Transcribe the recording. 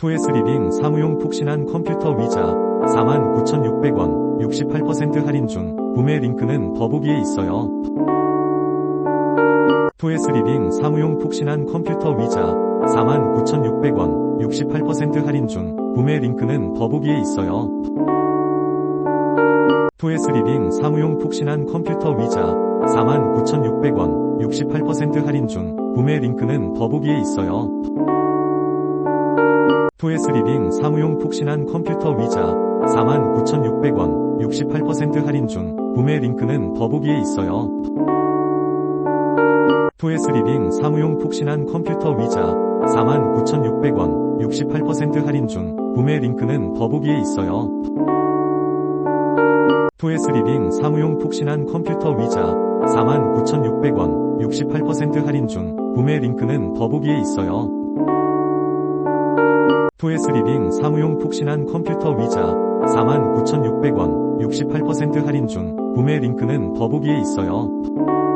토에스 리빙 사무용 푹신한 컴퓨터 의자 49,600원 68% 할인 중 구매 링크는 더보기에 있어요. 토에스 리빙 사무용 푹신한 컴퓨터 의자 49,600원 68% 할인 중 구매 링크는 더보기에 있어요. 토에스 리빙 사무용 푹신한 컴퓨터 의자 49,600원 68% 할인 중 구매 링크는 더보기에 있어요. 토에스 리빙 사무용 푹신한 컴퓨터 의자 49,600원 68% 할인 중 구매 링크는 더보기에 있어요. 토에스 리빙 사무용 푹신한 컴퓨터 의자 49,600원 68% 할인 중 구매 링크는 더보기에 있어요. 토에스 리빙 사무용 푹신한 컴퓨터 의자 49,600원 68% 할인 중 구매 링크는 더보기에 있어요. 토에스 리빙 사무용 푹신한 컴퓨터 의자 49,600원 68% 할인 중 구매 링크는 더보기에 있어요. 토에스 리빙 사무용 푹신한 컴퓨터 의자 49,600원 68% 할인 중 구매 링크는 더보기에 있어요. 토에스 리빙 사무용 푹신한 컴퓨터 의자 49,600원 68% 할인 중 구매 링크는 더보기에 있어요.